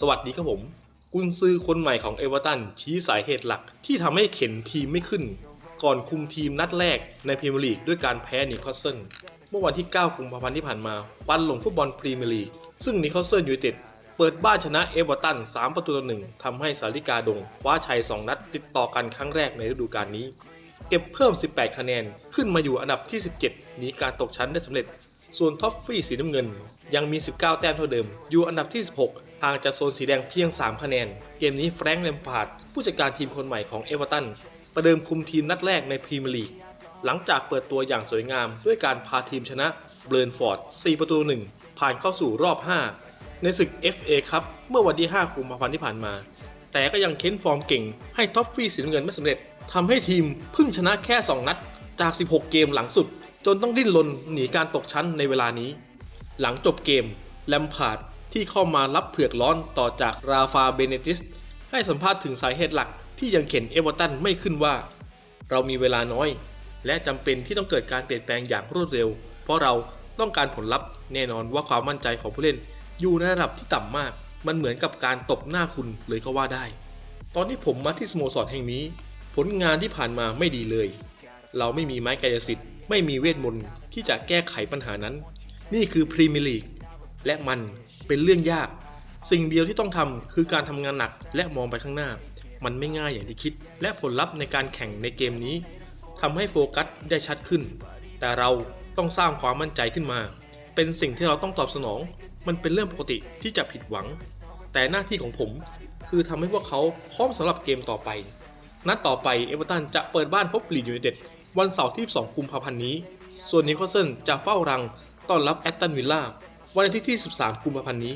สวัสดีครับผม กุนซือคนใหม่ของเอเวอร์ตันชี้สาเหตุหลักที่ทำให้เข็นทีมไม่ขึ้น ก่อนคุมทีมนัดแรกในพรีเมียร์ลีกด้วยการแพ้นิคาสเซิลเมื่อวันที่ 9 กุมภาพันธ์ที่ผ่านมา ปันหลงฟุตบอลพรีเมียร์ลีก ซึ่งนิคาสเซิลยูไนเต็ดเปิดบ้านชนะเอเวอร์ตัน 3 ประตูต่อหนึ่งทำให้สาริกาดงคว้าชัย 2 นัดติดต่อกันครั้งแรกในฤดูกาลนี้ เก็บเพิ่ม 18 คะแนน ขึ้นมาอยู่อันดับที่ 17 หนีการตกชั้นได้สำเร็จ ส่วนท็อฟฟี่สีน้ำเงิน ยังมี 19 แต้มเท่าเดิม อยู่อันดับที่ 16 ห่างจากโซนสีแดงเพียง 3 คะแนน เกมนี้แฟรงค์เลมพาร์ดผู้จัดการทีมคนใหม่ของเอเวอร์ตันประเดิมคุมทีมนัดแรกในพรีเมียร์ลีก หลังจากเปิดตัวอย่างสวยงามด้วยการพาทีมชนะเบรนฟอร์ด 4 ประตู 1 ผ่านเข้าสู่รอบ 5 ในศึก FA ครับเมื่อวันที่ 5 กุมภาพันธ์ที่ผ่านมา แต่ก็ยังเค้นฟอร์มเก่ง ให้ท็อฟฟี่สีน้ำเงินไม่สำเร็จทำให้ทีมเพิ่งชนะแค่ 2 นัดจาก 16 เกมหลังสุด จนต้องดิ้นรนหนีการตกชั้นในเวลานี้ หลังจบเกมแลมพาร์ดที่เข้ามารับเผือกร้อนต่อจากราฟาเบเนติส ให้สัมภาษณ์ถึงสาเหตุหลักที่ยังเข็นเอเวอร์ตันไม่ขึ้นว่า เรามีเวลาน้อย และจำเป็นที่ต้องเกิดการเปลี่ยนแปลงอย่างรวดเร็ว เพราะเราต้องการผลลัพธ์แน่นอนว่าความมั่นใจของผู้เล่น อยู่ในระดับที่ต่ำมาก มันเหมือนกับการตบหน้าคุณเลยก็ว่าได้ ตอนที่ผมมาที่สโมสรแห่งนี้ ผลงานที่ผ่านมาไม่ดีเลย เราไม่มีไม้กายสิทธิ์ ไม่มีเวทมนต์ที่จะแก้ไขปัญหานั้น นี่คือพรีเมียร์ลีกและมันเป็นเรื่องยาก สิ่งเดียวที่ต้องทำคือการทำงานหนักและมองไปข้างหน้า มันไม่ง่ายอย่างที่คิด และผลลัพธ์ในการแข่งในเกมนี้ทำให้โฟกัสได้ชัดขึ้น แต่เราต้องสร้างความมั่นใจขึ้นมา เป็นสิ่งที่เราต้องตอบสนอง มันเป็นเรื่องปกติที่จะผิดหวัง แต่หน้าที่ของผม คือทำให้พวกเขาพร้อมสำหรับเกมต่อไป นัดต่อไปเอเวอร์ตันจะเปิดบ้านพบลีดยูไนเต็ด วันเสาร์ที่ 2 กุมภาพันธ์นี้ ส่วนนิโคลเซนจะเฝ้ารังต้อนรับแอตตันวิลล่าวันอาทิตย์ที่ 13 กุมภาพันธ์นี้